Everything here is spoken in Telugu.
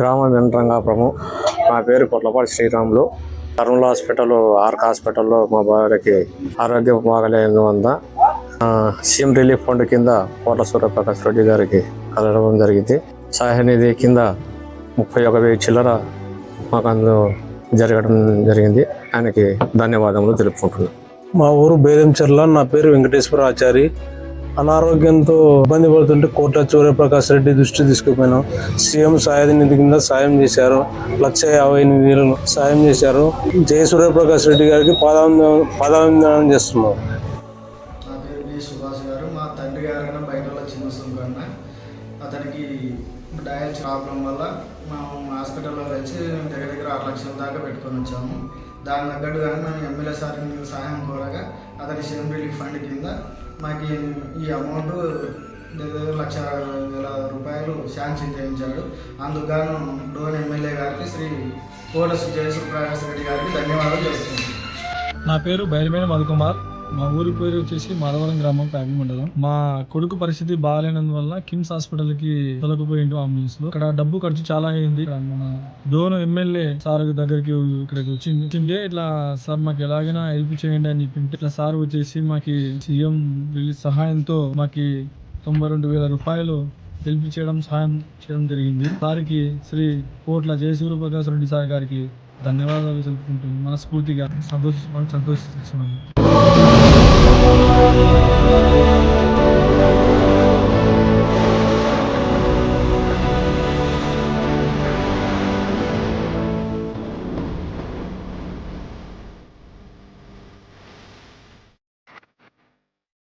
గ్రామం వెంట్రంగాపురము నా పేరు కొట్లపాటి శ్రీరాములు. కర్నూలు హాస్పిటల్ ఆర్క్ హాస్పిటల్లో మా భార్యకి ఆరోగ్యం బాగలేనందువల్ల ఆ, సీఎం రిలీఫ్ ఫండ్ కింద కోట్ల సూర్యప్రకాష్ రెడ్డి గారికి కలవడం జరిగింది. సహాయనిధి కింద ముప్పై ఒక వెయ్యి చిల్లర మాకు అందులో జరగడం జరిగింది. ఆయనకి ధన్యవాదములు తెలుపుకుంటున్నాను మా ఊరు బేదంచెర్ల నా పేరు వెంకటేశ్వర ఆచారి. అనారోగ్యంతో ఇబ్బంది పడుతుంటే కోట సూర్యప్రకాష్ రెడ్డి దృష్టి తీసుకుపోయినాం. సీఎం సాయ నిధి కింద సాయం చేశారు. లక్ష యాభై ఎనిమిది వేలు సాయం చేశారు. జయ సూర్యప్రకాష్ రెడ్డి గారికి పాదాభివందనం పాదాభివందనం చేస్తున్నాం. సుభాష్ గారు మా తండ్రి గారైన బయటలో చిన్న సుంకన్న అతనికి డయాల్స్ ప్రాబ్లం వల్ల మేము హాస్పిటల్లో వచ్చి మేము దగ్గర దగ్గర ఆరు లక్షల దాకా పెట్టుకొని వచ్చాము. దాని తగ్గట్టుగానే మేము ఎమ్మెల్యే సార్ సాయం కోరగా అతని సీఎం రిలీఫ్ ఫండ్ కింద నాకు ఈ- అమౌంట్ దగ్గర లక్ష వేల రూపాయలు శాంక్షన్ చేయించాడు. అందుకు డోన్ ఎమ్మెల్యే గారికి శ్రీ కోట జయసు ప్రకాష్ రెడ్డి గారికి ధన్యవాదాలు తెలుపుతున్నాను నా పేరు బయలుమైన మధుకుమార్. మా ఊరి పేరు వచ్చేసి మాధవరం గ్రామం ప్యాకింగ్ మండలం. మా కొడుకు పరిస్థితి బాగాలేనందువల్ల కిమ్స్ హాస్పిటల్కి తొలగిపోయిండు అంబులెన్స్లో ఇక్కడ డబ్బు ఖర్చు చాలా అయింది. మన దోను ఎమ్మెల్యే సార్ దగ్గరికి ఇక్కడికి వచ్చింది. ఇట్లా సార్ మాకు ఎలాగైనా హెల్ప్ చేయండి అని చెప్పింటే ఇట్లా సార్ వచ్చేసి మాకి సీఎం సహాయంతో మాకి తొంభై రెండు వేల రూపాయలు హెల్ప్ చేయడం సహాయం చేయడం జరిగింది. సార్కి శ్రీ కోట్ల జయసూర్య ప్రకాశ్ రెడ్డి సార్ గారికి ధన్యవాదాలు తెలుపుకుంటున్నాను మనస్ఫూర్తిగా సంతోషిస్తున్నాను సంతోషిస్తున్నాను